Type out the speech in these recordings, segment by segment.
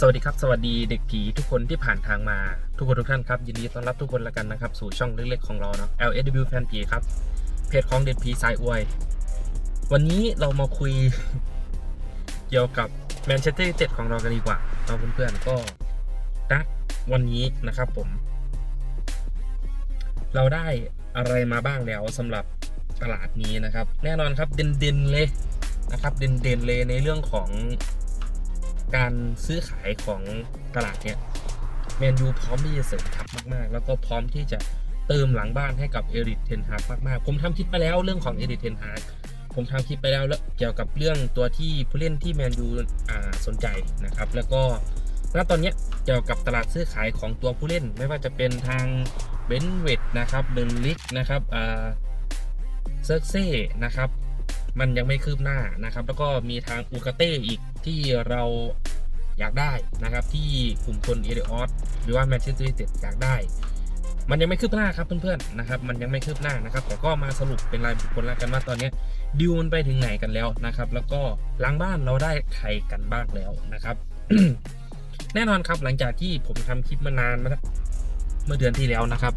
สวัสดีครับ สวัสดีเด็กผีทุกคนที่ผ่านทางมาทุกคนทุกท่านครับ ยินดีต้อนรับทุกคนละกันนะครับ สู่ช่องเล็กๆของเราเนาะ LSW แฟนผีครับ เพจของเด็กผีสายอวย วันนี้เรามาคุย เกี่ยวกับแมนเชสเตอร์ยูไนเต็ดของเรากันดีกว่าเราเพื่อนๆก็นะวันนี้นะครับผม เราได้อะไรมาบ้างแล้วสำหรับตลาดนี้นะครับ แน่นอนครับเด่นๆเลยนะครับ เด่นๆเลยในเรื่องของ การซื้อขายของตลาดเนี่ยแมนยูพร้อมที่จะเสริมทัพมากๆ แล้วก็พร้อมที่จะเติมหลังบ้านให้กับเอริทเทนฮากมากๆ ผมทำคลิปไปแล้วเรื่องของเอริทเทนฮากผมทำคลิปไปแล้วแล้วเกี่ยวกับเรื่องตัวที่ผู้เล่นที่แมนยูอ่าสนใจนะครับ แล้วก็ณตอนนี้เกี่ยวกับตลาดซื้อขายของตัวผู้เล่น ไม่ว่าจะเป็นทางเบนเวดนะครับเบนลิกนะครับอ่าเซิร์เซ่นะครับ มันยังไม่คืบหน้านะครับ แล้วก็มีทางอูกาเต้อีกที่เราอยากได้นะครับ ที่กลุ่มคนเอเดออสหรือว่าแมนเชสเตอร์ยูไนเต็ดอยากได้ มันยังไม่คืบหน้าครับเพื่อนๆนะครับ มันยังไม่คืบหน้านะครับแต่ก็มาสรุปเป็นรายบุคคลแล้วกันว่าตอนนี้ดิวมันไปถึงไหนกันแล้วนะครับ แล้วก็หลังบ้านเราได้ใครกันบ้างแล้วนะครับแน่นอนครับหลังจากที่ผมทำคลิปมานานมาแล้วเมื่อเดือนที่แล้วนะครับ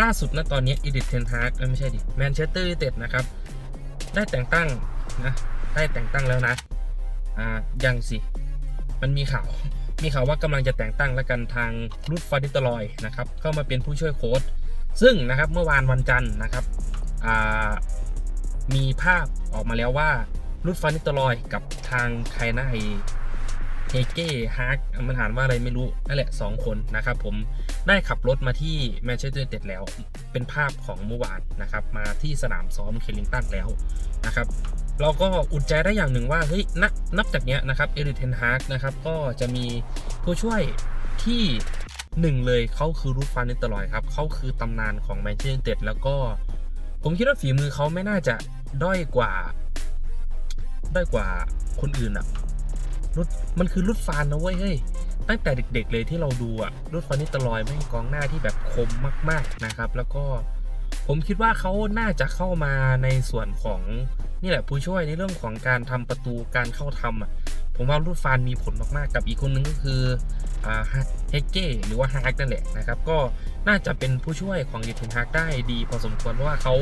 ล่าสุดนะตอนนี้อีดิทเทนฮาร์กไม่ใช่ดิแมนเชสเตอร์ยูไนเต็ดนะครับ ได้แต่งตั้งนะได้แต่งตั้งแล้วนะ อ่ายังสิ มันมีข่าว มีข่าวว่ากำลังจะแต่งตั้งแล้วกันทางรุดฟาดิตลอยนะครับเข้ามาเป็นผู้ช่วยโค้ชซึ่งนะครับเมื่อวานวันจันทร์นะครับอ่ามีภาพออกมาแล้วว่ารุดฟาดิตลอยกับทางใครนะไอ เฮเก้ฮาร์กมันอ่านว่าอะไรไม่รู้นั่นแหละสองคนนะครับผมได้ขับรถมาที่แมนเชสเตอร์เต็ดแล้ว เป็นภาพของเมื่อวานนะครับ มาที่สนามซ้อมเคลิงตันแล้วนะครับ เราก็อุ่นใจได้อย่างหนึ่งว่าเฮ้ยนับนับจากเนี้ยนะครับเอริเทนฮาร์กนะครับก็จะมีผู้ช่วยที่หนึ่งเลยเขาคือรูฟฟานนิตรลอยครับเขาคือตำนานของแมนเชสเตอร์เต็ดแล้วก็ ผมคิดว่าฝีมือเขาไม่น่าจะด้อยกว่าด้อยกว่าคนอื่นอะ รุดมันคือรุดฟานนะเว้ยเฮ้ยตั้งแต่เด็ก ๆ เลยที่เราดูอะรุดฟานนิสเตลอยแม่งกองหน้าที่แบบคมมาก ๆนะครับ แล้วก็ผมคิดว่าเขาน่าจะเข้ามาในส่วนของนี่แหละผู้ช่วยในเรื่องของการทำประตูการเข้าทำอะผมว่ารูดฟานมีผลมากๆกับอีกคนนึงก็คือเฮเก้หรือว่าฮาร์กนั่นแหละนะครับ ก็น่าจะเป็นผู้ช่วยของดิทินฮาร์กได้ดีพอสมควรเพราะว่าเขา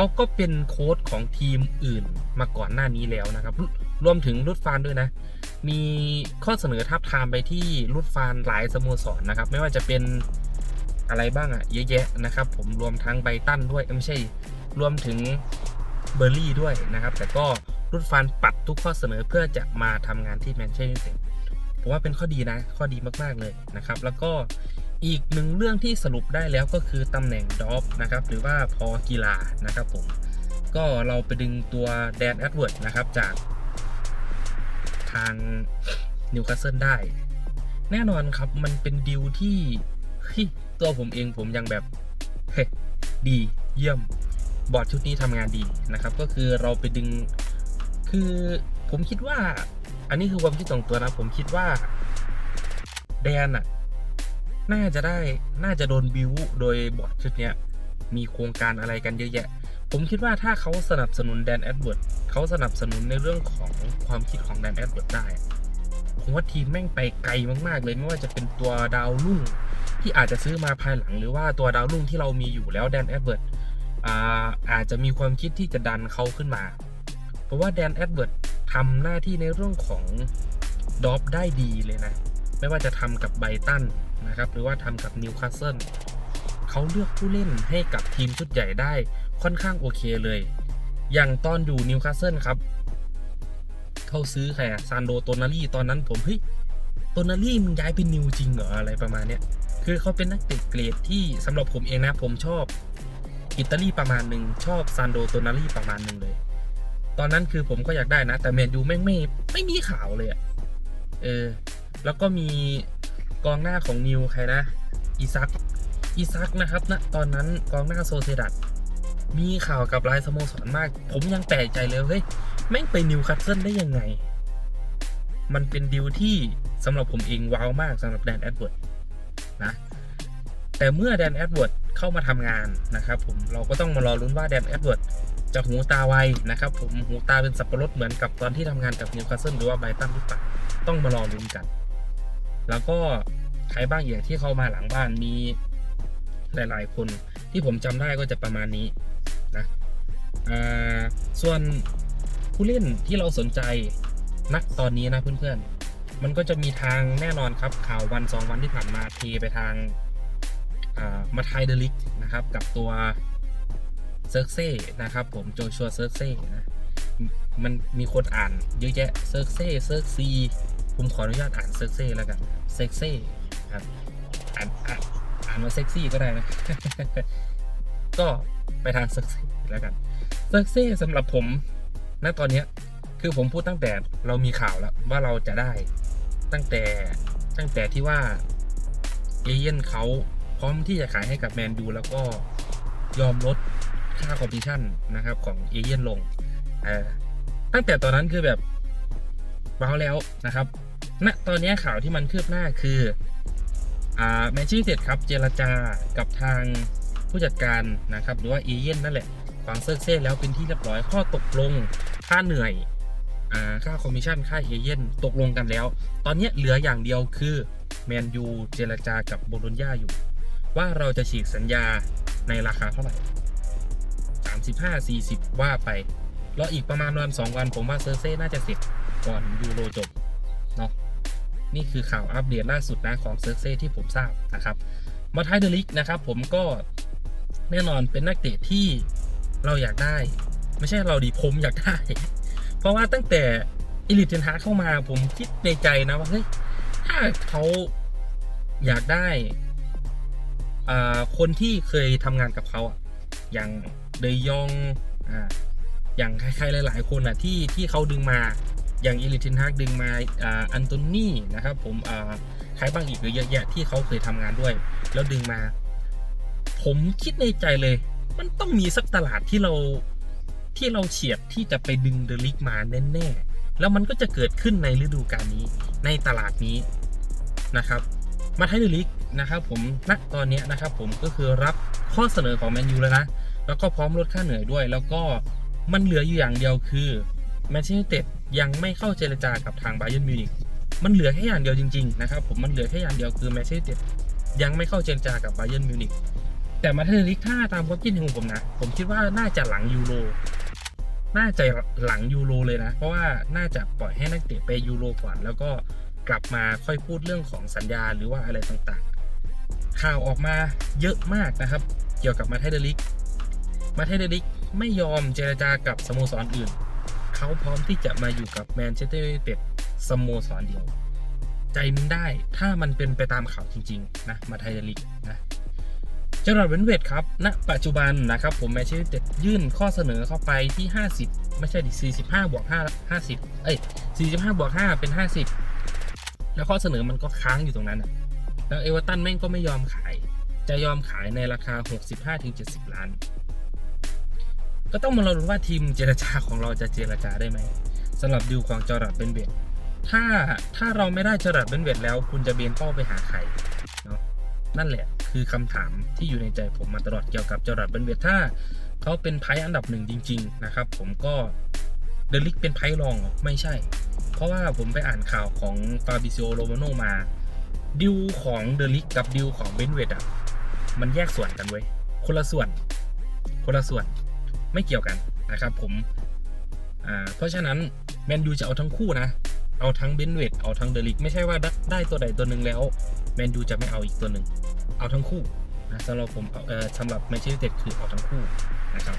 เขาก็เป็นโค้ชของทีมอื่นมาก่อนหน้านี้แล้วนะครับ รวมถึงรูดฟานด้วยนะ มีข้อเสนอทับทามไปที่รูดฟานหลายสโมสรนะครับ ไม่ว่าจะเป็นอะไรบ้างอะเยอะแยะนะครับ ผมรวมทั้งไบตันด้วยไม่ใช่ รวมถึงเบอร์รี่ด้วยนะครับ แต่ก็รุดฟันปัดทุกข้อเสนอเพื่อจะมาทำงานที่แมนเชสเตอร์ผมว่าเป็นข้อดีนะ ข้อดีมากๆเลยนะครับ แล้วก็ อีกหนึ่งเรื่องที่สรุปได้แล้วก็คือตำแหน่งดอฟนะครับหรือว่าพอกีฬานะครับผมก็เราไปดึงตัวแดนแอดเวิร์ดนะครับจากทางนิวคาสเซิลได้ แน่นอนครับมันเป็นดิวที่ตัวผมเองผมยังแบบเฮ้ดีเยี่ยม บอร์ดชุดนี้ทำงานดีนะครับ ก็คือเราไปดึงคือผมคิดว่า อันนี้คือความคิดส่วนตัวนะ ผมคิดว่าแดนอะ น่าจะได้น่าจะโดนบิวโดยบอร์ดชุดเนี้ยมีโครงการอะไรกันเยอะแยะ ผมคิดว่าถ้าเขาสนับสนุนแดนแอดเวิร์ดเขาสนับสนุนในเรื่องของความคิดของแดนแอดเวิร์ดได้ ผมว่าทีมแม่งไปไกลมากๆเลยไม่ว่าจะเป็นตัวดาวรุ่งที่อาจจะซื้อมาภายหลังหรือว่าตัวดาวรุ่งที่เรามีอยู่แล้วแดนแอดเวิร์ดอาจจะมีความคิดที่จะดันเขาขึ้นมา เพราะว่าแดนแอดเวิร์ดทำหน้าที่ในเรื่องของดอฟได้ดีเลยนะ ไม่ว่าจะทำกับไบตัน นะครับหรือว่าทำกับนิวคาสเซิลเขาเลือกผู้เล่นให้กับทีมชุดใหญ่ได้ค่อนข้างโอเคเลย อย่างตอนอยู่นิวคาสเซิลครับเขาซื้อใครอะซานโดโตนารีตอนนั้นผมเฮ้ยโตนารีมึงย้ายเป็นนิวจริงเหรออะไรประมาณเนี้ยคือเขาเป็นนักเตะเกรดที่สำหรับผมเองนะผมชอบอิตาลีประมาณหนึ่งชอบซานโดโตนารีประมาณหนึ่งเลย ตอนนั้นคือผมก็อยากได้นะ แต่แมนยูแม่งไม่ไม่มีข่าวเลยอะเออแล้วก็มี กองหน้าของนิวใครนะอีซักอีซักนะครับนะตอนนั้นกองหน้าโซเซดัตมีข่าวกับหลายสโมสรมาก ผมยังแปลกใจเลยเฮ้ยแม่งไปนิวคาสเซิลได้ยังไง มันเป็นดีลที่สำหรับผมเองว้าวมากสำหรับแดนแอดเวิร์ดนะแต่เมื่อแดนแอดเวิร์ดเข้ามาทำงานนะครับผมเราก็ต้องมารอลุ้นว่าแดนแอดเวิร์ดจะหูตาไวนะครับผมหูตาเป็นสับปะรดเหมือนกับตอนที่ทำงานกับนิวคาสเซิลหรือว่าไบรตันหรือเปล่าต้องมารอลุ้นกัน แล้วก็ใครบ้างอย่างที่เข้ามาหลังบ้านมีหลาย ๆ คน ที่ผมจำได้ก็จะประมาณนี้นะส่วนผู้เล่นที่เราสนใจณตอนนี้นะเพื่อนๆ มันก็จะมีทางแน่นอนครับข่าววันสองวันที่ผ่านมาเทไปทางามาไทเดลิกนะครับ กับตัวเซิร์กเซ่นะครับ ผมโจชัวเซิร์กเซ่นะมันมีคนอ่านเยอะแยะเซิร์กเซ่เซิร์กซี ผมขออนุญาตอ่านเซิร์กเซ่แล้วกันเซิร์กเซ่ครับอ่านอ่านอ่านว่าเซ็กซี่ก็ได้นะ ก็ไปทางเซิร์กเซ่แล้วกันเซิร์กเซ่สำหรับผมณตอนเนี้ยคือผมพูดตั้งแต่เรามีข่าวแล้วว่าเราจะได้ตั้งแต่ตั้งแต่ที่ว่าเอเย่นเขาพร้อมที่จะขายให้กับแมนยูแล้วก็ยอมลดค่าคอมมิชชั่นนะครับของเอเย่นลงตั้งแต่ตอนนั้นคือแบบว้าวแล้วนะครับ ณตอนนี้ข่าวที่มันคืบหน้าคืออ่าแมนเชสเตอร์ครับเจรจากับทางผู้จัดการนะครับ หรือว่าเอเย่นนั่นแหละฟังเซิร์เซ่แล้วเป็นที่เรียบร้อยข้อตกลงค่าเหนื่อยอ่าค่าคอมมิชชั่นค่าเอเย่นตกลงกันแล้ว ตอนนี้เหลืออย่างเดียวคือแมนยูเจรจากับโบโลญญาอยู่ ว่าเราจะฉีกสัญญาในราคาเท่าไหร่ 35 40 ว่าไป แล้วอีกประมาณวัน2วันผมว่าเซอร์เซ่น่าจะเสร็จก่อนยูโรจบ นี่คือข่าวอัปเดตล่าสุดนะของเซอร์เซ่ที่ผมทราบนะครับ มาไทยเดลิกนะครับผมก็แน่นอนเป็นนักเตะที่เราอยากได้ ไม่ใช่เราดีผมอยากได้ เพราะว่าตั้งแต่อิลิทเทนฮาเข้ามาผมคิดในใจนะว่าเฮ้ยถ้าเขาอยากได้คนที่เคยทำงานกับเขาอย่างเดยองออย่างใครๆหลาย ๆ คนอะที่ที่เขาดึงมา อย่างอิลิทเทนฮากดึงมาอันโตนี่นะครับผมใครบ้างอีกหรือเยอะแยะที่เขาเคยทำงานด้วย แล้วดึงมา ผมคิดในใจเลย มันต้องมีสักตลาดที่เราที่เราเฉียดที่จะไปดึงเดลิกมาแน่ๆแล้วมันก็จะเกิดขึ้นในฤดูกาลนี้ในตลาดนี้นะครับมาไทยเดลิกนะครับผมณตอนนี้นะครับผมก็คือรับข้อเสนอของแมนยูแล้วนะ แล้วก็พร้อมลดค่าเหนื่อยด้วย แล้วก็มันเหลืออยู่อย่างเดียวคือ แมนเชสเตอร์ยังไม่เข้าเจรจากับทางไบ a ยนมิวนิกมันเหลือแค่อย่างเดียวจริงๆนะครับผมมันเหลือแค่อย่างเดียวคือแมนเชสเตอร์ยังไม่เข้าเจรจากับไบ a ยนมิวนิกแต่มาไทยเดลิกถ้าตามความคิดเห็นของผมนะ ผมคิดว่าน่าจะหลังยูโรน่าจะหลังยูโรเลยนะ เพราะว่าน่าจะปล่อยให้นักเตะไปยูโรก่อนแล้วก็กลับมาค่อยพูดเรื่องของสัญญาหรือว่าอะไรต่างๆ ข่าวออกมาเยอะมากนะครับ เกี่ยวกับมาเทเดลิก มาเทเดลิกไม่ยอมเจรจากับสโมสรอื่น เขาพร้อมที่จะมาอยู่กับแมนเชสเตอร์ยูไนเต็ดสโมสรเดียว ใจมึงได้ถ้ามันเป็นไปตามข่าวจริง ๆ นะ มาเทเดลิกนะเจอร์ราร์ดเวนเวดครับณปัจจุบันนะครับผมแมนเชสเตอร์ยูไนเต็ดยื่นข้อเสนอเข้าไปที่ 50 ไม่ใช่ดิ45บวก5 50 เอ้ย 45บวก5เป็น 50 แล้วข้อเสนอมันก็ค้างอยู่ตรงนั้นแล้วเอเวอร์ตันแม่งก็ไม่ยอมขาย จะยอมขายในราคา 65-70 ล้าน ก็ต้องมาลุ้นว่าทีมเจรจาของเราจะเจรจาได้ไหมสำหรับดิวของจอร์ราร์ดเวนเวดถ้าถ้าเราไม่ได้จอร์ดเวนเวดแล้ว คุณจะเบนเป้าไปหาใครเนาะนั่นแหละคือคำถามที่อยู่ในใจผมมาตลอดเกี่ยวกับจอร์ดเบนเวทถ้าเขาเป็นไพ่อันดับหนึ่งจริง ๆ นะครับ ผมก็เดลิกเป็นไพ่รองไม่ใช่ เพราะว่าผมไปอ่านข่าวของฟาบิซิโอโรมาโนมาดิวของเดลิกกับดิวของเบนเวดอะมันแยกส่วนกันเว้ยคนละส่วน คนละส่วน ไม่เกี่ยวกันนะครับผมอ่าเพราะฉะนั้นแมนยูจะเอาทั้งคู่นะ เอาทั้งเบนเวดเอาทั้งเดลิก ไม่ใช่ว่าได้ตัวใดตัวหนึ่งแล้วแมนยูจะไม่เอาอีกตัวหนึ่งเอาทั้งคู่นะสำหรับผมเอ่อสำหรับแมนเชสเตอร์คือเอาทั้งคู่นะครับ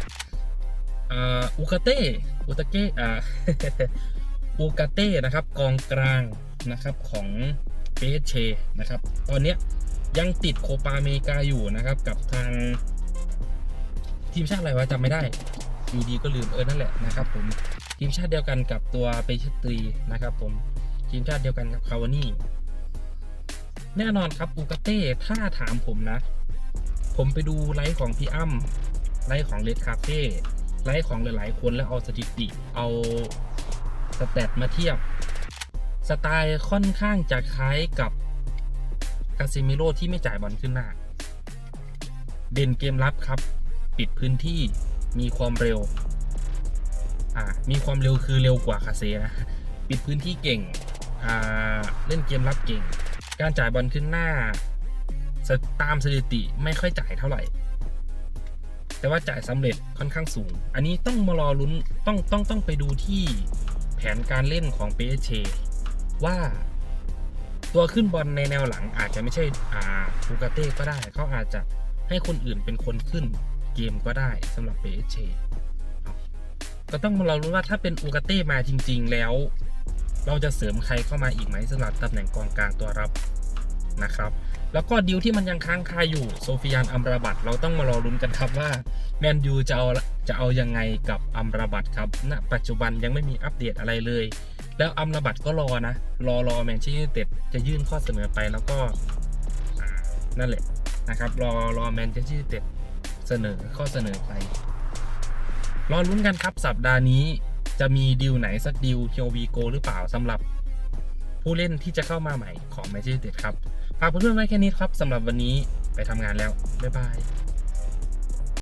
อูกาเต้อูตาเก้อ่าอูกาเต้นะครับกองกลางนะครับของเปเชนะครับ ตอนเนี้ยยังติดโคปาเมกาอยู่นะครับกับทาง ทีมชาติอะไรวะจำไม่ได้อยู่ดีก็ลืมเออนั่นแหละนะครับผมทีมชาติเดียวกันกับตัวเปเชตรีนะครับผมทีมชาติเดียวกันกับคาวานี่แน่นอนครับอูกาเต้ถ้าถามผมนะ ผมไปดูไลฟ์ของพี่อ้ำไลฟ์ของเลดคาเฟ่ไลฟ์ของหลายๆ คนแล้วเอาสถิติเอาสแตทมาเทียบ สไตล์ค่อนข้างจะคล้ายกับกาซิมิโร่ที่ไม่จ่ายบอลขึ้นหน้า เด่นเกมรับครับ ปิดพื้นที่มีความเร็ว อ่า มีความเร็วคือเร็วกว่าคาเซนะ ปิดพื้นที่เก่ง อ่า เล่นเกมรับเก่ง การจ่ายบอลขึ้นหน้า ตามสถิติไม่ค่อยจ่ายเท่าไหร่ แต่ว่าจ่ายสำเร็จค่อนข้างสูง อันนี้ต้องมารอลุ้น ต้อง ต้อง ต้องไปดูที่แผนการเล่นของเปเชว่าตัวขึ้นบอลในแนวหลังอาจจะไม่ใช่ อ่าบูกาเต้ก็ได้ เขาอาจจะให้คนอื่นเป็นคนขึ้น เกมก็ได้สำหรับเปเชก็ต้องมารอลุ้นว่าถ้าเป็นอูกาเต้มาจริง ๆ แล้ว เราจะเสริมใครเข้ามาอีกไหมสำหรับตำแหน่งกองกลางตัวรับนะครับแล้วก็ดีลที่มันยังค้างคาอยู่โซฟิยานอัมราบัตเราต้องมารอลุ้นกันครับว่าแมนยูจะเอาจะเอายังไงกับอัมราบัตครับณปัจจุบันยังไม่มีอัปเดตอะไรเลย แล้วอัมราบัตก็รอนะ รอรอแมนเชสเตอร์เต็ดจะยื่นข้อเสนอไปแล้วก็นั่นแหละนะครับรอรอแมนเชสเตอร์เต็ด เสนอข้อเสนอไป รอลุ้นกันครับสัปดาห์นี้จะมีดีลไหนสักดีลเคียววีโกหรือเปล่าสำหรับผู้เล่นที่จะเข้ามาใหม่ของแมนเชสเตอร์ยูไนเต็ดครับฝากเพื่อนๆไว้แค่นี้ครับสำหรับวันนี้ไปทำงานแล้ว บ๊ายบาย